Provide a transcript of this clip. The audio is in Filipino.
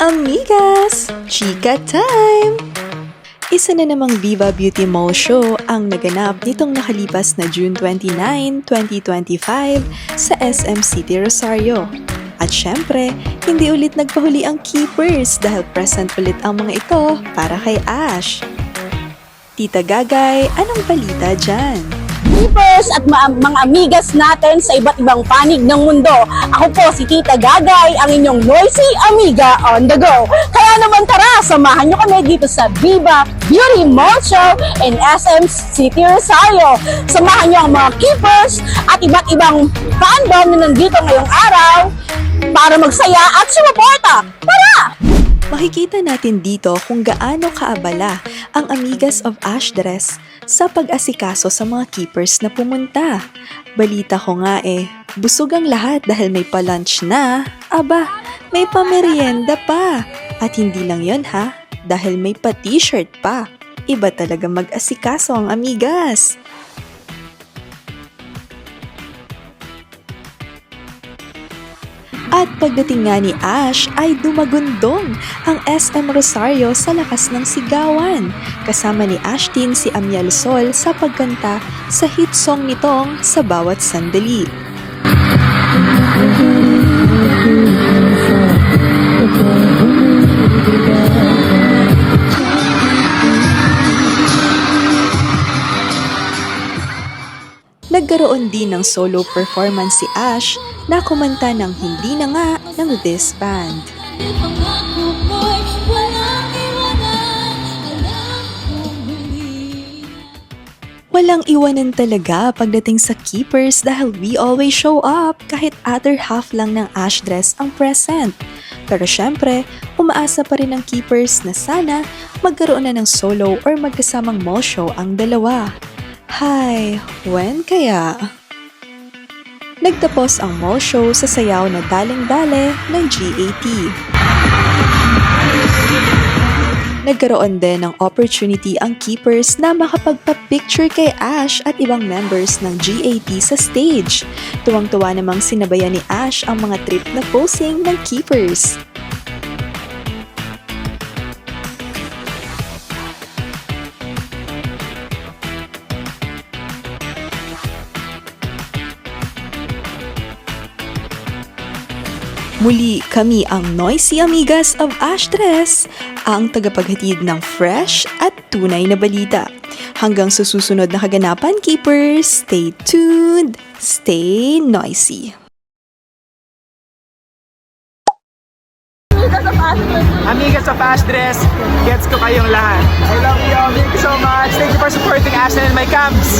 Amigas! Chika time! Isa na namang Viva Beauty Mall Show ang naganap nitong nakalipas na June 29, 2025 sa SM City Rosario. At syempre, hindi ulit nagpahuli ang keepers dahil present ulit ang mga ito para kay Ash. Tita Gagay, anong balita dyan? Keepers at mga amigas natin sa iba't ibang panig ng mundo. Ako po si Tita Gagay, ang inyong noisy amiga on the go. Kaya naman tara, samahan nyo kami dito sa Viva Beauty Mall Show in SM City Rosario. Samahan nyo ang mga keepers at iba't ibang fandom na nandito ngayong araw para magsaya at sumuporta. Tara! Makikita natin dito kung gaano kaabala ang Amigas of Ashdress sa pag-asikaso sa mga keepers na pumunta. Balita ko nga eh, busog ang lahat dahil may pa-lunch na. Aba, may pa-merienda pa. At hindi lang yon ha, dahil may pa-t-shirt pa. Iba talaga mag-asikaso ang Amigas. At pagdating nga ni Ash ay dumagundong ang SM Rosario sa lakas ng sigawan. Kasama ni Ashtin si Amiel Sol sa pagkanta sa hit song nitong Sa Bawat Sandali. Nagkaroon din ng solo performance si Ash na kumanta ng hindi na nga ng this band. Walang iwanan talaga pagdating sa keepers dahil we always show up kahit other half lang ng Ash dress ang present. Pero syempre, umaasa pa rin ang keepers na sana magkaroon na ng solo or magkasamang mall show ang dalawa. Hay, when kaya? Nagtapos ang mall show sa sayaw na daling-dale ng GAT. Nagkaroon din ng opportunity ang keepers na makapagpa-picture kay Ash at ibang members ng GAT sa stage. Tuwang-tuwa namang sinabayan ni Ash ang mga trip na posing ng keepers. Muli kami ang Noisy Amigas of Ashtres, ang tagapaghatid ng fresh at tunay na balita. Hanggang sa susunod na kaganapan, keepers, stay tuned, stay noisy. Amigas of Ashdress, gets ko kayong lahat. I love you. Thank you so much. Thank you for supporting Ashton and my camps.